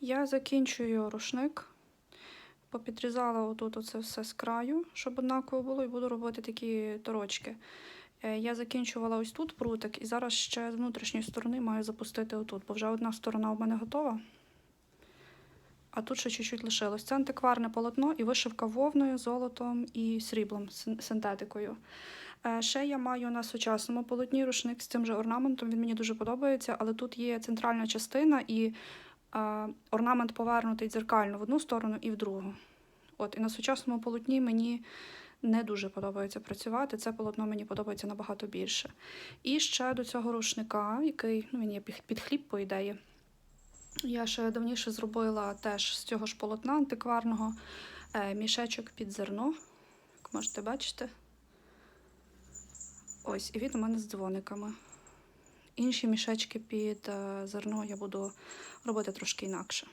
Я закінчую рушник, попідрізала отут оце все з краю, щоб однаково було, і буду робити такі торочки. Е, Я закінчувала ось тут прутик, і зараз ще з внутрішньої сторони маю запустити отут, бо вже одна сторона у мене готова. А тут ще чуть-чуть лишилось. Це антикварне полотно і вишивка вовною, золотом і сріблом, синтетикою. Е, Ще я маю на сучасному полотні рушник з цим же орнаментом. Він мені дуже подобається, але тут є центральна частина і орнамент повернутий дзеркально в одну сторону і в другу. От, і на сучасному полотні мені не дуже подобається працювати. Це полотно мені подобається набагато більше. І ще до цього рушника, який ну, він є під хліб, по ідеї. Я ще давніше зробила теж з цього ж полотна антикварного е, мішечок під зерно, як можете бачити. Ось, і він у мене з дзвониками. Інші мішечки під е, зерно я буду робити трошки інакше.